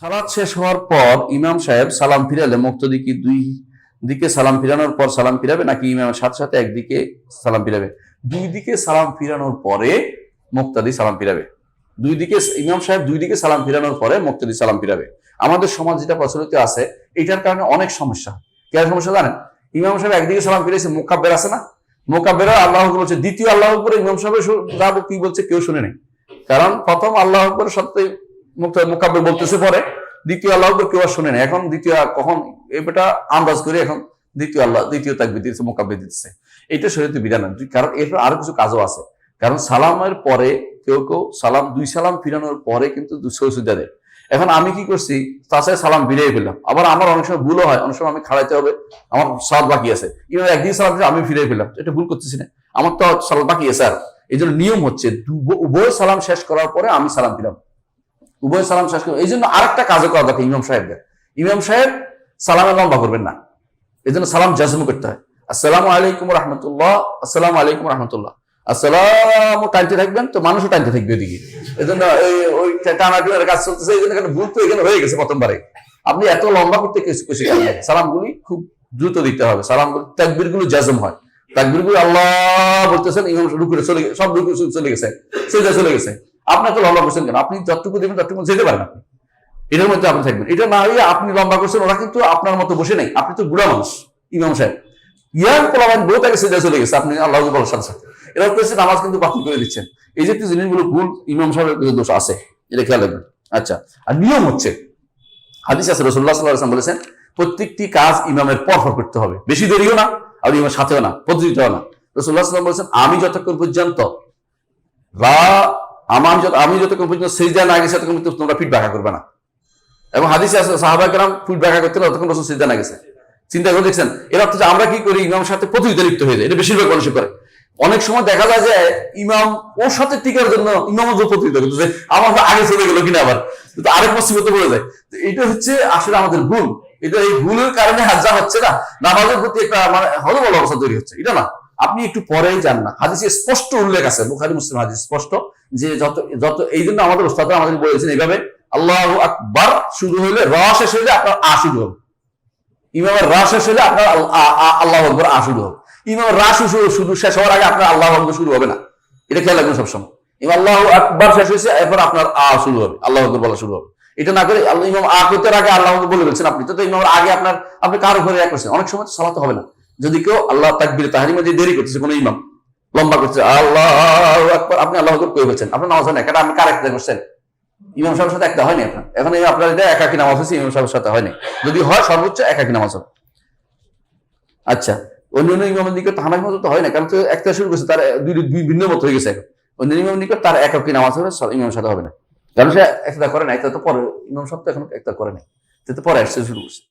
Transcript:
সালাদ শেষ হওয়ার পর ইমাম সাহেব সালাম ফিরালে মুক্তদি কি দুই দিকে সালাম ফিরানোর পর সালাম ফিরাবে নাকি ইমামের সাথে সাথে একদিকে সালাম ফিরাবে? দুই দিকে সালাম ফিরানোর পরে মুক্তাদি সালাম ফিরাবে। দুই দিকে ইমাম সাহেব দুই দিকে সালাম ফিরানোর পরে মুক্তাদি সালাম ফিরাবে। আমাদের সমাজ যেটা প্রচলিত আছে, এটার কারণে অনেক সমস্যা। কেন সমস্যা জানেন? ইমাম সাহেব একদিকে সালাম ফিরেছে, মোকাব্বের আছে না? মোকাব্বেরা আল্লাহ বলছে, দ্বিতীয় আল্লাহ আকবর ইমাম সাহেবের শু- কি বলছে কেউ শুনে নেই। কারণ প্রথম আল্লাহ আকবর সত্যি মোকাব্বের বলতেছে পরে, দ্বিতীয় আল্লাহ আকবর কেউ আর শুনে না এখন দ্বিতীয় কখন? এটা আন্দাজ করে এখন দ্বিতীয় আল্লাহ, দ্বিতীয় তাকবির দিচ্ছে মোকাব্বির দিচ্ছে এটা শরীয়তে বিধান কারণ এরপর আরও কিছু কাজও আছে। কারণ সালামের পরে কেউ কেউ সালাম, দুই সালাম ফিরানোর পরে কিন্তু সুবিধা দেয়। এখন আমি কি করছি? তাছাড়া সালাম ফিরিয়ে ফেললাম। আবার আমার অনেক সময় ভুলও হয়। অনেক সময় আমি খাড়াইতে হবে। আমার সাত বাকি আছে। এবার একদিন সালাম আমি ফিরে ফেললাম। এটা ভুল করতেছি না। আমার তো সালাম বাকি আছে আর। এই নিয়ম হচ্ছে উভয় সালাম শেষ করার পরে আমি সালাম ফিরাম উভয় সালাম শেষ করে এই জন্য আরেকটা কাজও করা দরকার ইমাম সাহেবদের। ইমাম সাহেব সালামের লম্বা করবেন না। এই জন্য সালাম জাজম করতে হয়। আসসালামু আলাইকুম রহমতুল্লাহ, আসসালামু আলাইকুম রহমতুল্লাহ। আসসালাম টানতে থাকবেন তো মানুষও টানতে থাকবে ওইদিকে। এই জন্য ওই টানা টানার কাজ চলতেছে এই জন্য ভুল তো এখানে হয়ে গেছে প্রথমবারে। আপনি এত লম্বা করতে কিছু কিছু সালামগুলি খুব দ্রুত দিতে হবে। সালামগুলি তাকবিরগুলো জাজম হয়। তাকবিরগুলো আল্লাহ বলতেছেন, ইমাম রুকুরে চলে সব রুকু চলে গেছে। সেজা চলে গেছে। আপনি এত লম্বা করছেন কেন? আপনি যতটুকু দেবেন ততটুকু যেতে পারেন আপনি। এটার মধ্যে আপনি থাকবেন। এটা না হইলে আপনি লম্বা করছেন ওরা কিন্তু আপনার মতো বসে নেই। আপনি তো বুড়া মানুষ, ইমাম সাহেব। ইয়াং পোলাবান বউ তাকে সেজা চলে গেছে, আপনি আল্লাহ বলার সাথে সাথে এরা করছে নামাজ কিন্তু বাতিল করে দিচ্ছেন। এই যে জিনিসগুলো ভুল, ইমাম সাহেবের দোষ আছে। এটা খেয়াল রাখবেন। আচ্ছা আর নিয়ম হচ্ছে, হাদিস আছে রসুল্লাহ সাল্লাহ বলেছেন, প্রত্যেকটি কাজ ইমামের পরপর করতে হবে। বেশি দেরিও না, আর ইমামের সাথেও না, প্রতিযোগিতাও না। রসুল্লাহ সাল্লাম বলেছেন, আমি যতক্ষণ পর্যন্ত রা আমার যত আমি যতক্ষণ পর্যন্ত সেজদা না গেছে, ততক্ষণ পর্যন্ত তোমরা পিঠ ব্যাখ্যা করবে না। এবং হাদিসে আছে সাহাবা কেরাম পিঠ ব্যাখ্যা করতে ততক্ষণ রসুল সেজদা না গেছে। চিন্তা করে দেখছেন, এর অর্থ আমরা কি করি? ইমামের সাথে প্রতিযোগিতা লিপ্ত হয়ে যায়। এটা বেশিরভাগ মানুষই করে। অনেক সময় দেখা যায় যে ইমাম ওর সাথে টিকার জন্য ইমাম প্রতিযোগিতা করতেছে। আমার আগে চলে গেল কিনা আবার। আরেক মুসিবতে পড়ে যায়। এটা হচ্ছে আসলে আমাদের ভুল। এটা এই ভুলের কারণে হাজা হচ্ছে না, নামাজের প্রতি একটা মানে হলবল অবস্থা তৈরি হচ্ছে। এটা না। আপনি একটু পরেই যান না। হাদিসে স্পষ্ট উল্লেখ আছে, বুখারি, মুসলিম হাদিস স্পষ্ট যে যত যত, এই জন্য আমাদের ওস্তাদ আমাদের বলেছেন এইভাবে, আল্লাহ আকবার শুরু হইলে র শেষ হইলে আপনার আ শুরু হবে। ইমামের রা শেষ হলে আপনার আল্লাহ আকবর, আ শুরু হবে। ইমামের রা শুরু শেষ হওয়ার আগে আপনার আল্লাহ আকবর শুরু হবে না। এটা খেয়াল রাখবেন সবসময়। ইমাম আল্লাহ আকবর শেষ হয়েছে এরপর আপনার আ শুরু হবে, আল্লাহ আকবর বলা শুরু হবে। এটা না করে ইমাম আ করতে আগে আল্লাহ বলে বলছেন আপনি। তো ইমামের আগে আপনার, আপনি কার উপরে এক করছেন? অনেক সময় সালাতে হবে না। যদি কেউ আল্লাহ তাকবির তাহারি মধ্যে দেরি করতেছে, কোনো ইমাম, লম্বা করছে আল্লাহ আকবর, আপনি আল্লাহ কয়ে বলছেন আপনার নামাজ হয় না এটা আপনি কার একটা করছেন ইমাম সাহেবের সাথে একটা হয়নি আপনার। এখন এই আপনার এটা একাকি নামাজ হয়েছে, ইমাম সাহেবের সাথে হয়নি। যদি হয়, সর্বোচ্চ একাকি নামাজ হবে। আচ্ছা অন্য অন্য ইমামের নিকট তো হানাফি মতো তো হয় না, কারণ তো একটা শুরু করছে, তার দুই দুই ভিন্ন মত হয়ে গেছে অন্য ইমামের নিকট তার একাকি নামাজ হবে ইমাম সাথে হবে না। কারণ সে একটা করে না একটা তো পরে, ইমাম সাহেব তো এখন একটা করে নাই। সে তো পরে আসছে, শুরু করছে।